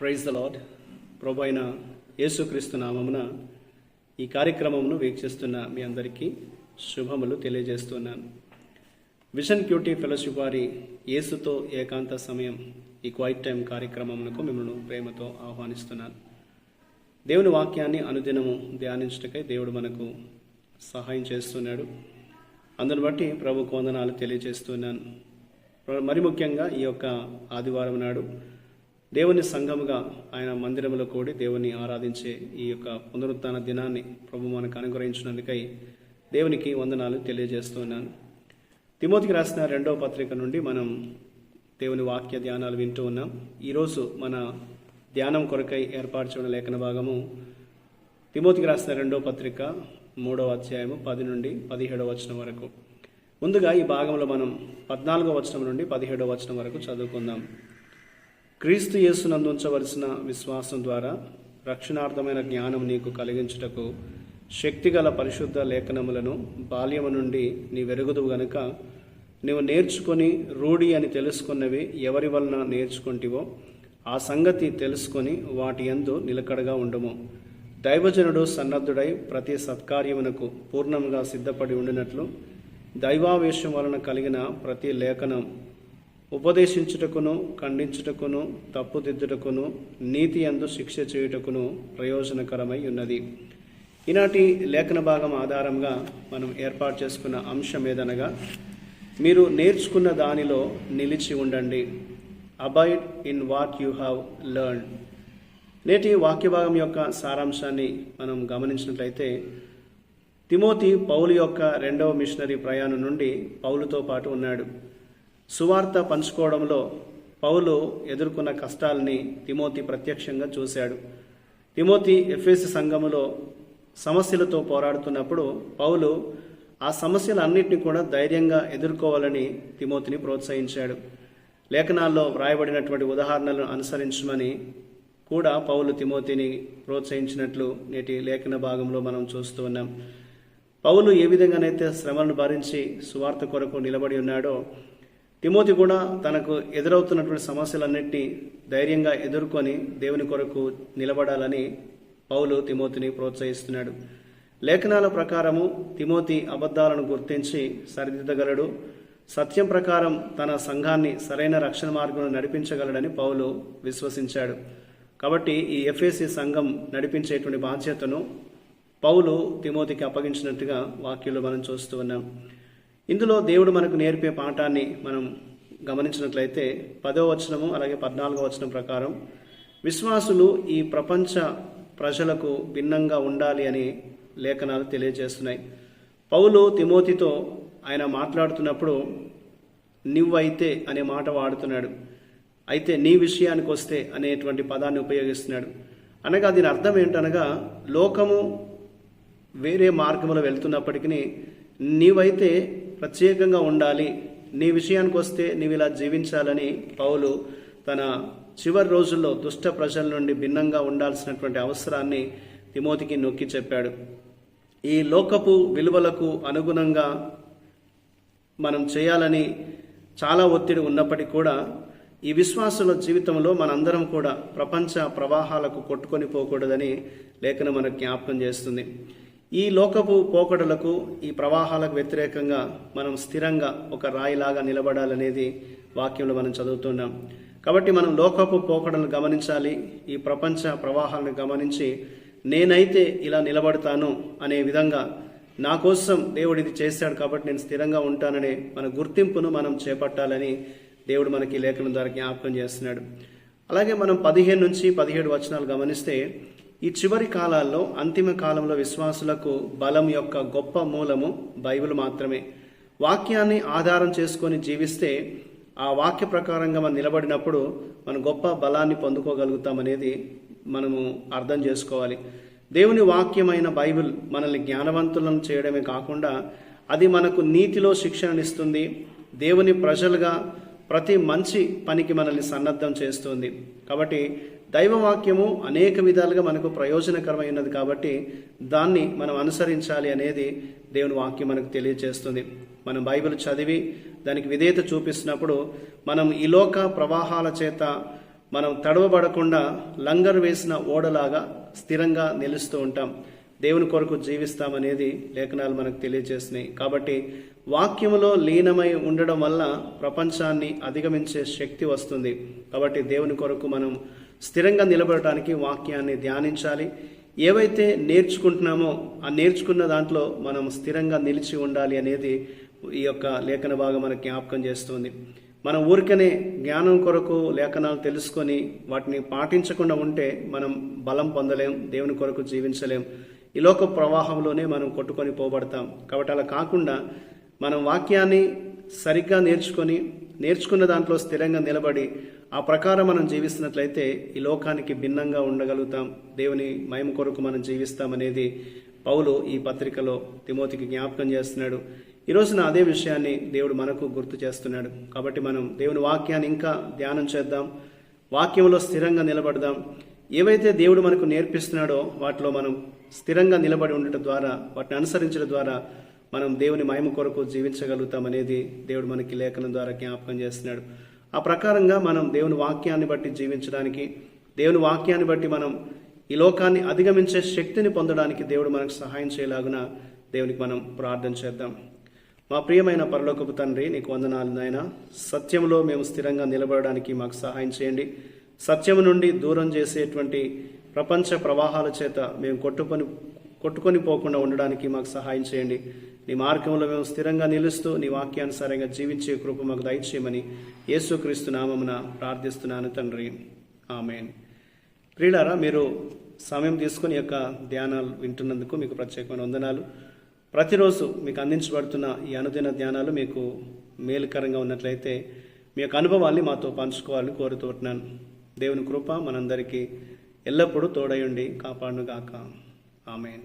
Praise the lord ప్రభు అయిన యేసుక్రీస్తు నామమున ఈ కార్యక్రమమును వీక్షిస్తున్న మీ అందరికీ శుభములు తెలియజేస్తున్నాను. విషన్ క్యూటీ ఫెలోషిప్ వారి యేసుతో ఏకాంత సమయం ఈ క్వైట్ టైం కార్యక్రమమునకు మిమ్మల్ని ప్రేమతో ఆహ్వానిస్తున్నాను. దేవుని వాక్యాన్ని అనుదినము ధ్యానించటకై దేవుడు మనకు సహాయం చేస్తున్నాడు. అందును బట్టి ప్రభు వందనాలు తెలియజేస్తున్నాను. మరి ముఖ్యంగా ఈ యొక్క ఆదివారం నాడు దేవుని సంఘముగా ఆయన మందిరంలో కూడి దేవుని ఆరాధించే ఈ యొక్క పునరుత్న దినాన్ని ప్రభు మనకు అనుగ్రహించినందుకై దేవునికి వందనాలు తెలియజేస్తున్నాను. తిమోతికి రాసిన రెండవ పత్రిక నుండి మనం దేవుని వాక్య ధ్యానాలు వింటూ ఉన్నాం. ఈరోజు మన ధ్యానం కొరకై ఏర్పాటు చేయడం లేఖన భాగము తిమోతికి రాసిన రెండవ పత్రిక మూడవ అధ్యాయము పది నుండి పదిహేడవ వచనం వరకు. ముందుగా ఈ భాగంలో మనం పద్నాలుగో వచనం నుండి పదిహేడవ వచనం వరకు చదువుకుందాం. క్రీస్తు యేసునందుంచవలసిన విశ్వాసం ద్వారా రక్షణార్థమైన జ్ఞానం నీకు కలిగించుటకు శక్తిగల పరిశుద్ధ లేఖనములను బాల్యము నుండి నీ వెరుగుదువు గనుక నీవు నేర్చుకొని రూఢి అని తెలుసుకున్నవి ఎవరి వలన నేర్చుకుంటివో ఆ సంగతి తెలుసుకొని వాటి యందు నిలకడగా ఉండము. దైవజనుడు సన్నద్ధుడై ప్రతి సత్కార్యమునకు పూర్ణంగా సిద్ధపడి ఉండినట్లు దైవావేశం వలన కలిగిన ప్రతి లేఖనం ఉపదేశించుటకును ఖండించుటకును తప్పుదిద్దుటకును నీతి అందు శిక్ష చేయుటకును ప్రయోజనకరమై ఉన్నది. ఈనాటి లేఖన భాగం ఆధారంగా మనం ఏర్పాటు చేసుకున్న అంశం ఏదనగా మీరు నేర్చుకున్న దానిలో నిలిచి ఉండండి. Abide in what you have learn నేటి వాక్య భాగం యొక్క సారాంశాన్ని మనం గమనించినట్లయితే తిమోతి పౌలు యొక్క రెండవ మిషనరీ ప్రయాణం నుండి పౌలుతో పాటు ఉన్నాడు. సువార్త పంచుకోవడంలో పౌలు ఎదుర్కొన్న కష్టాలని తిమోతి ప్రత్యక్షంగా చూశాడు. తిమోతి ఎఫ్ఎస్ సంఘములో సమస్యలతో పోరాడుతున్నప్పుడు పౌలు ఆ సమస్యలన్నింటినీ కూడా ధైర్యంగా ఎదుర్కోవాలని తిమోతిని ప్రోత్సహించాడు. లేఖనాల్లో వ్రాయబడినటువంటి ఉదాహరణలను అనుసరించమని కూడా పౌలు తిమోతిని ప్రోత్సహించినట్లు నేటి లేఖన భాగంలో మనం చూస్తూ ఉన్నాం. పౌలు ఏ విధంగానైతే శ్రమలను భరించి సువార్త కొరకు నిలబడి ఉన్నాడో తిమోతి కూడా తనకు ఎదురవుతున్నటువంటి సమస్యలన్నింటినీ ధైర్యంగా ఎదుర్కొని దేవుని కొరకు నిలబడాలని పౌలు తిమోతిని ప్రోత్సహిస్తున్నాడు. లేఖనాల ప్రకారము తిమోతి అబద్ధాలను గుర్తించి సరిదిద్దగలడు. సత్యం ప్రకారం తన సంఘాన్ని సరైన రక్షణ మార్గంలో నడిపించగలడని పౌలు విశ్వసించాడు. కాబట్టి ఈ ఎఫ్ఏసి సంఘం నడిపించేటువంటి బాధ్యతను పౌలు తిమోతికి అప్పగించినట్టుగా వాక్యంలో మనం చూస్తూ ఉన్నాం. ఇందులో దేవుడు మనకు నేర్పే పాఠాన్ని మనం గమనించినట్లయితే పదో వచనము అలాగే పద్నాలుగో వచనం ప్రకారం విశ్వాసులు ఈ ప్రపంచ ప్రజలకు భిన్నంగా ఉండాలి అని లేఖనాలు తెలియజేస్తున్నాయి. పౌలు తిమోతితో ఆయన మాట్లాడుతున్నప్పుడు నువ్వైతే అనే మాట వాడుతున్నాడు. అయితే నీ విషయానికి వస్తే అనేటువంటి పదాన్ని ఉపయోగిస్తున్నాడు. అనగా దీని అర్థం ఏంటనగా లోకము వేరే మార్గంలో వెళ్తున్నప్పటికీ నీవైతే ప్రత్యేకంగా ఉండాలి. నీ విషయానికి వస్తే నీవు ఇలా జీవించాలని పౌలు తన చివరి రోజుల్లో దుష్ట ప్రజల నుండి భిన్నంగా ఉండాల్సినటువంటి అవసరాన్ని తిమోతికి నొక్కి చెప్పాడు. ఈ లోకపు విలువలకు అనుగుణంగా మనం చేయాలని చాలా ఒత్తిడి ఉన్నప్పటికీ కూడా ఈ విశ్వాసుల జీవితంలో మనందరం కూడా ప్రపంచ ప్రవాహాలకు కొట్టుకొని పోకూడదని లేఖనం మనకు జ్ఞాపకం చేస్తుంది. ఈ లోకపు పోకడలకు ఈ ప్రవాహాలకు వ్యతిరేకంగా మనం స్థిరంగా ఒక రాయిలాగా నిలబడాలనేది వాక్యంలో మనం చదువుతున్నాం. కాబట్టి మనం లోకపు పోకడలను గమనించాలి ఈ ప్రపంచ ప్రవాహాలను గమనించి నేనైతే ఇలా నిలబడతాను అనే విధంగా నా కోసం దేవుడు ఇది చేశాడు కాబట్టి నేను స్థిరంగా ఉంటాననే మన గుర్తింపును మనం చేపట్టాలని దేవుడు మనకి లేఖనం ద్వారా జ్ఞాపకం చేస్తున్నాడు. అలాగే మనం పదిహేను నుంచి పదిహేడు వచనాలు గమనిస్తే ఈ చివరి కాలాల్లో అంతిమ కాలంలో విశ్వాసులకు బలం యొక్క గొప్ప మూలము బైబిల్ మాత్రమే. వాక్యాన్ని ఆధారం చేసుకొని జీవిస్తే ఆ వాక్య ప్రకారంగా మనం నిలబడినప్పుడు మనం గొప్ప బలాన్ని పొందుకోగలుగుతామనేది మనము అర్థం చేసుకోవాలి. దేవుని వాక్యమైన బైబిల్ మనల్ని జ్ఞానవంతులను చేయడమే కాకుండా అది మనకు నీతిలో శిక్షణనిస్తుంది దేవుని ప్రజలుగా ప్రతి మంచి పనికి మనల్ని సన్నద్ధం చేస్తుంది. కాబట్టి దైవవాక్యము అనేక విధాలుగా మనకు ప్రయోజనకరమైనది కాబట్టి దాన్ని మనం అనుసరించాలి అనేది దేవుని వాక్యం మనకు తెలియజేస్తుంది మనం బైబిల్ చదివి దానికి విధేయత చూపిస్తున్నప్పుడు మనం ఈ లోక ప్రవాహాల చేత మనం తడవబడకుండా లంగర్ వేసిన ఓడలాగా స్థిరంగా నిలుస్తూ ఉంటాం. దేవుని కొరకు జీవిస్తామనేది లేఖనాలు మనకు తెలియజేస్తున్నాయి కాబట్టి వాక్యములో లీనమై ఉండడం వల్ల ప్రపంచాన్ని అధిగమించే శక్తి వస్తుంది. కాబట్టి దేవుని కొరకు మనం స్థిరంగా నిలబడటానికి వాక్యాన్ని ధ్యానించాలి. ఏవైతే నేర్చుకుంటున్నామో ఆ నేర్చుకున్న దాంట్లో మనం స్థిరంగా నిలిచి ఉండాలి అనేది ఈ యొక్క లేఖన భాగం మనకు జ్ఞాపకం చేస్తుంది. మనం ఊరికనే జ్ఞానం కొరకు లేఖనాలు తెలుసుకొని వాటిని పాటించకుండా ఉంటే మనం బలం పొందలేం దేవుని కొరకు జీవించలేం. ఈ లోక ప్రవాహంలోనే మనం కొట్టుకొని పోబడతాం. కాబట్టి అలా కాకుండా మనం వాక్యాన్ని సరిగ్గా నేర్చుకొని నేర్చుకున్న దాంట్లో స్థిరంగా నిలబడి ఆ ప్రకారం మనం జీవిస్తున్నట్లయితే ఈ లోకానికి భిన్నంగా ఉండగలుగుతాం. దేవుని మయం కొరకు మనం జీవిస్తామనేది పౌలు ఈ పత్రికలో తిమోతికి జ్ఞాపకం చేస్తున్నాడు. ఈ రోజున అదే విషయాన్ని దేవుడు మనకు గుర్తు చేస్తున్నాడు. కాబట్టి మనం దేవుని వాక్యాన్ని ఇంకా ధ్యానం చేద్దాం. వాక్యంలో స్థిరంగా నిలబడదాం. ఏవైతే దేవుడు మనకు నేర్పిస్తున్నాడో వాటిలో మనం స్థిరంగా నిలబడి ఉండటం ద్వారా వాటిని అనుసరించడం ద్వారా మనం దేవుని మహిమ కొరకు జీవించగలుగుతామనేది దేవుడు మనకి లేఖనం ద్వారా జ్ఞాపకం చేస్తున్నాడు. ఆ ప్రకారంగా మనం దేవుని వాక్యాన్ని బట్టి జీవించడానికి దేవుని వాక్యాన్ని బట్టి మనం ఈ లోకాన్ని అధిగమించే శక్తిని పొందడానికి దేవుడు మనకు సహాయం చేయలాగున దేవునికి మనం ప్రార్థన చేద్దాం. మా ప్రియమైన పరలోకపు తండ్రి నీకు వందనాలు నాయన. సత్యంలో మేము స్థిరంగా నిలబడడానికి మాకు సహాయం చేయండి. సత్యము నుండి దూరం చేసేటువంటి ప్రపంచ ప్రవాహాల చేత మేము కొట్టుకొని కొట్టుకొని పోకుండా ఉండడానికి మాకు సహాయం చేయండి. నీ మార్గంలో మేము స్థిరంగా నిలుస్తూ నీ వాక్యానుసారంగా జీవించే కృప మాకు దయచేయమని యేసుక్రీస్తు నామమున ప్రార్థిస్తున్నాను తండ్రి. ఆమెన్. ప్రియులారా మీరు సమయం తీసుకుని యొక్క ధ్యానాలు వింటున్నందుకు మీకు ప్రత్యేకమైన వందనాలు. ప్రతిరోజు మీకు అందించబడుతున్న ఈ అనుదిన ధ్యానాలు మీకు మేలుకరంగా ఉన్నట్లయితే మీ యొక్క అనుభవాల్ని మాతో పంచుకోవాలని కోరుతున్నాను దేవుని కృప మనందరికీ ఎల్లప్పుడూ తోడయుండి కాపాడునుగాక. ఆమెన్